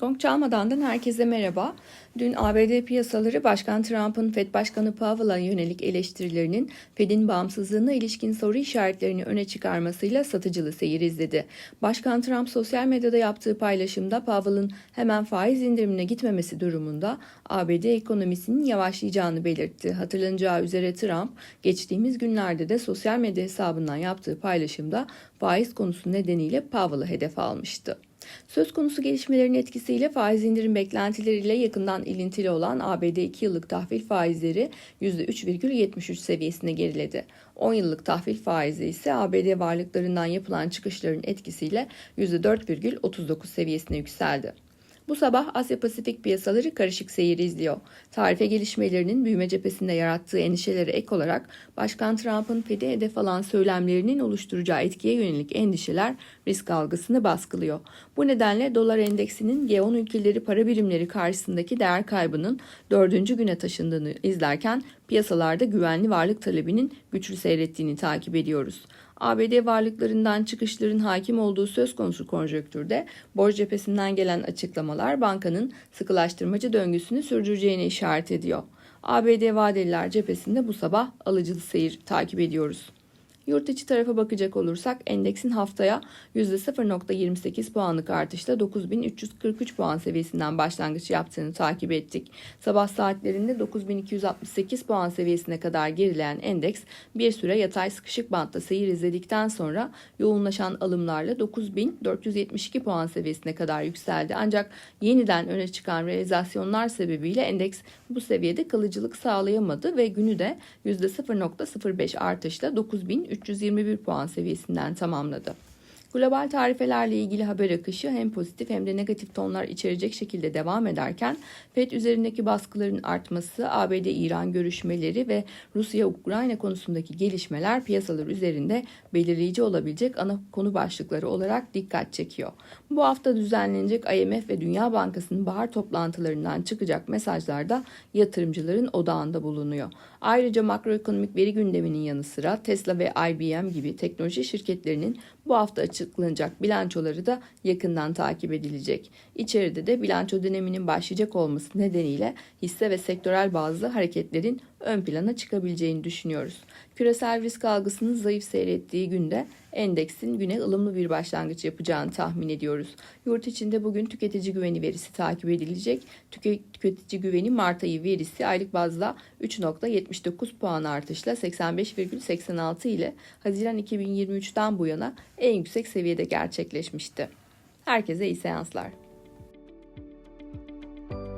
Gong çalmadandan herkese merhaba. Dün ABD piyasaları Başkan Trump'ın Fed Başkanı Powell'a yönelik eleştirilerinin Fed'in bağımsızlığına ilişkin soru işaretlerini öne çıkarmasıyla satıcılı seyir izledi. Başkan Trump sosyal medyada yaptığı paylaşımda Powell'ın hemen faiz indirimine gitmemesi durumunda ABD ekonomisinin yavaşlayacağını belirtti. Hatırlanacağı üzere Trump geçtiğimiz günlerde de sosyal medya hesabından yaptığı paylaşımda faiz konusu nedeniyle Powell'ı hedef almıştı. Söz konusu gelişmelerin etkisiyle faiz indirim beklentileriyle yakından ilintili olan ABD 2 yıllık tahvil faizleri %3,73 seviyesine geriledi. 10 yıllık tahvil faizi ise ABD varlıklarından yapılan çıkışların etkisiyle %4,39 seviyesine yükseldi. Bu sabah Asya Pasifik piyasaları karışık seyir izliyor. Tarife gelişmelerinin büyüme cephesinde yarattığı endişelere ek olarak Başkan Trump'ın Fed'e hedef alan söylemlerinin oluşturacağı etkiye yönelik endişeler risk algısını baskılıyor. Bu nedenle dolar endeksinin G10 ülkeleri para birimleri karşısındaki değer kaybının dördüncü güne taşındığını izlerken piyasalarda güvenli varlık talebinin güçlü seyrettiğini takip ediyoruz. ABD varlıklarından çıkışların hakim olduğu söz konusu konjonktürde borç cephesinden gelen açıklamalar bankanın sıkılaştırmacı döngüsünü sürdüreceğine işaret ediyor. ABD vadeliler cephesinde bu sabah alıcılı seyir takip ediyoruz. Yurt içi tarafa bakacak olursak endeksin haftaya %0.28 puanlık artışla 9343 puan seviyesinden başlangıç yaptığını takip ettik. Sabah saatlerinde 9268 puan seviyesine kadar gerileyen endeks bir süre yatay sıkışık bantta seyir izledikten sonra yoğunlaşan alımlarla 9472 puan seviyesine kadar yükseldi. Ancak yeniden öne çıkan realizasyonlar sebebiyle endeks bu seviyede kalıcılık sağlayamadı ve günü de %0.05 artışla 9321 puan seviyesinden tamamladı. Global tarifelerle ilgili haber akışı hem pozitif hem de negatif tonlar içerecek şekilde devam ederken FED üzerindeki baskıların artması, ABD-İran görüşmeleri ve Rusya-Ukrayna konusundaki gelişmeler piyasalar üzerinde belirleyici olabilecek ana konu başlıkları olarak dikkat çekiyor. Bu hafta düzenlenecek IMF ve Dünya Bankası'nın bahar toplantılarından çıkacak mesajlar da yatırımcıların odağında bulunuyor. Ayrıca makroekonomik veri gündeminin yanı sıra Tesla ve IBM gibi teknoloji şirketlerinin bu hafta açıklanacak bilançoları da yakından takip edilecek. İçeride de bilanço döneminin başlayacak olması nedeniyle hisse ve sektörel bazlı hareketlerin ön plana çıkabileceğini düşünüyoruz. Küresel risk algısının zayıf seyrettiği günde endeksin güne ılımlı bir başlangıç yapacağını tahmin ediyoruz. Yurt içinde bugün tüketici güveni verisi takip edilecek. Tüketici güveni Mart ayı verisi aylık bazda 3.79 puan artışla 85,86 ile Haziran 2023'ten bu yana en yüksek seviyede gerçekleşmişti. Herkese iyi seanslar.